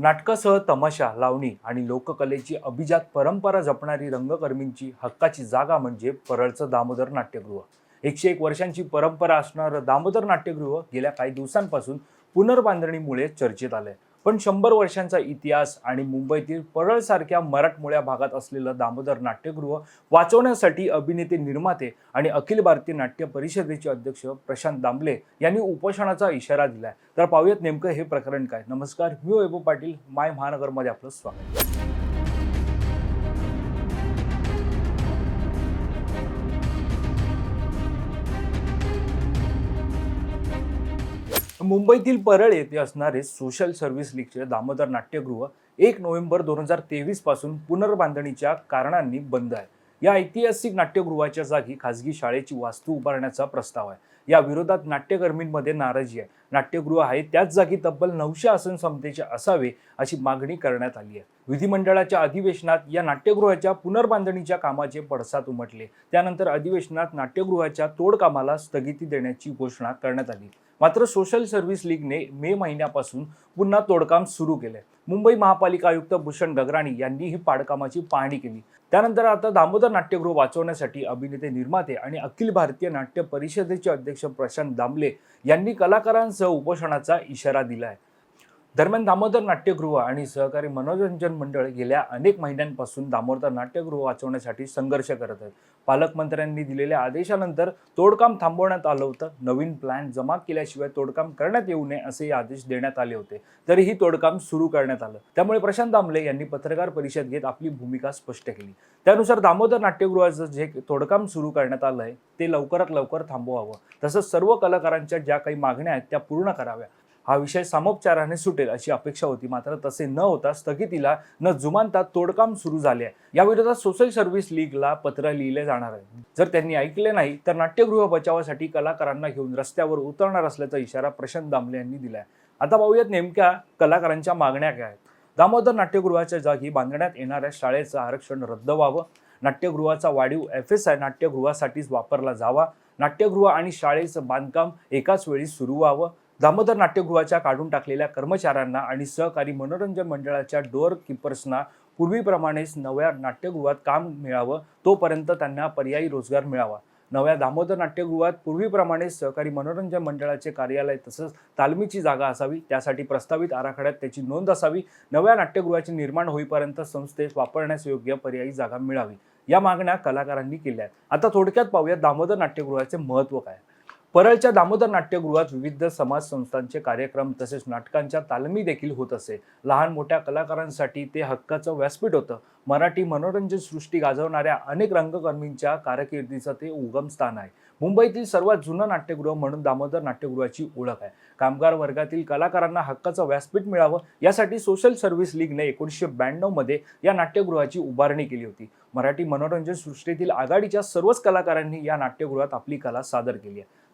नाटकासह तमाशा लावणी आणि लोककलेची अभिजात परंपरा जपणारी रंगकर्मींची हक्काची जागा म्हणजे परळचं दामोदर नाट्यगृह. एकशे एक वर्षांची परंपरा असणारं दामोदर नाट्यगृह गेल्या काही दिवसांपासून पुनर्बांधणीमुळे चर्चेत आलं आहे पण शंभर वर्षांचा इतिहास आणि मुंबईतील परळसारख्या मराठमोळ्या भागात असलेलं दामोदर नाट्यगृह वाचवण्यासाठी अभिनेते निर्माते आणि अखिल भारतीय नाट्य परिषदेचे अध्यक्ष प्रशांत दामले यांनी उपोषणाचा इशारा दिलाय. तर पाहूयात नेमकं हे प्रकरण काय. नमस्कार मी वैभव पाटील माय महानगरमध्ये आपलं स्वागत. मुंबईतील परळ येथे असणारे सोशल सर्व्हिस लीगचे दामोदर नाट्यगृह एक नोव्हेंबर दोन हजार तेवीसपासून पुनर्बांधणीच्या कारणांनी बंद आहे. या ऐतिहासिक नाट्यगृहाच्या जागी खासगी शाळेची वास्तू उभारण्याचा प्रस्ताव आहे. या विरोधात नाट्यकर्मींमध्ये नाराजी आहे. नाट्यगृह आहे त्याच जागी तब्बल नऊशे आसन क्षमतेचे असावे अशी मागणी करण्यात आली आहे. विधिमंडळाच्या अधिवेशनात या नाट्यगृहाच्या पुनर्बांधणीच्या कामाचे पडसाद उमटले. त्यानंतर अधिवेशनात नाट्यगृहाच्या तोडकामाला स्थगिती देण्याची घोषणा करण्यात आली. मात्र सोशल सर्व्हिस लीगने मे महिन्यापासून पुन्हा तोडकाम सुरू केलंय मुंबई महापालिका आयुक्त भूषण गगराणी यांनी ही पाडकामाची पाहणी केली. त्यानंतर आता दामोदर नाट्यगृह वाचवण्यासाठी अभिनेते निर्माते आणि अखिल भारतीय नाट्य परिषदेचे अध्यक्ष प्रशांत दामले यांनी कलाकारांसह उपोषणाचा इशारा दिला आहे दरम्यान दामोदर नाट्यगृह आणि सहकारी मनोरंजन मंडळ गेल्या अनेक महिन्यांपासून दामोदर नाट्यगृह वाचवण्यासाठी संघर्ष करत आहेत. पालकमंत्र्यांनी दिलेल्या आदेशानंतर तोडकाम थांबवण्यात आलं होतं. नवीन प्लॅन जमा केल्याशिवाय तोडकाम करण्यात येऊ नये असे आदेश देण्यात आले होते. तरीही तोडकाम सुरू करण्यात आलं. त्यामुळे प्रशांत दामले यांनी पत्रकार परिषद घेत आपली भूमिका स्पष्ट केली. त्यानुसार दामोदर नाट्यगृहाचं जे तोडकाम सुरू करण्यात आलं आहे ते लवकरात लवकर थांबवावं. तसंच सर्व कलाकारांच्या ज्या काही मागण्या आहेत त्या पूर्ण कराव्या. हा विषय सामोपचाराने सुटेल अशी अपेक्षा होती. मात्र तसे न होता स्थगितीला न जुमानता तोडकाम सुरू झाले आहे. या विरोधात सोशल सर्व्हिस लीगला पत्र लिहिले जाणार आहे. जर त्यांनी ऐकले नाही तर नाट्यगृह बचावासाठी कलाकारांना घेऊन रस्त्यावर उतरणार असल्याचा इशारा प्रशांत दामले यांनी दिला आहे आता पाहूयात नेमक्या कलाकारांच्या मागण्या काय आहेत. दामोदर नाट्यगृहाच्या जागी बांधण्यात येणाऱ्या शाळेचं आरक्षण रद्द व्हावं. नाट्यगृहाचा वाढीव एफ एस आय नाट्यगृहासाठीच वापरला जावा. नाट्यगृह आणि शाळेचं बांधकाम एकाच वेळी सुरू व्हावं. दामोदर नाट्यगृहाच्या काढून टाकलेल्या कर्मचाऱ्यांना आणि सहकारी मनोरंजन मंडळाच्या डोअर किपर्सना पूर्वीप्रमाणेच नव्या नाट्यगृहात काम मिळावं तोपर्यंत त्यांना पर्यायी रोजगार मिळावा. नव्या दामोदर नाट्यगृहात पूर्वीप्रमाणे सहकारी मनोरंजन मंडळाचे कार्यालय तसंच तालमीची जागा असावी त्यासाठी प्रस्तावित आराखड्यात त्याची नोंद असावी नव्या नाट्यगृहाचे निर्माण होईपर्यंत संस्थेस वापरण्यास योग्य पर्यायी जागा मिळावी. या मागण्या कलाकारांनी केल्या आहेत. आता थोडक्यात पाहूया दामोदर नाट्यगृहाचे महत्त्व काय? परळच्या दामोदर नाट्यगृहात विविध समाज संस्थांचे कार्यक्रम तसेच नाटकांच्या तालमी देखील होत असे. लहान मोठ्या कलाकारांसाठी ते हक्काचं व्यासपीठ होतं. मराठी मनोरंजन सृष्टी गाजवणाऱ्या अनेक रंगकर्मींच्या कारकिर्दीचं ते उगमस्थान आहे. मुंबईतील सर्वात जुनं नाट्यगृह म्हणून दामोदर नाट्यगृहाची ओळख आहे. कामगार वर्गातील कलाकारांना हक्काचं व्यासपीठ मिळावं यासाठी सोशल सर्व्हिस लीगने एकोणीसशे ब्याण्णवमध्ये या नाट्यगृहाची उभारणी केली होती. मराठी मनोरंजन सृष्टीतील आघाडीच्या सर्वच कलाकारांनी या नाट्यगृहात आपली कला सादर केली आहे.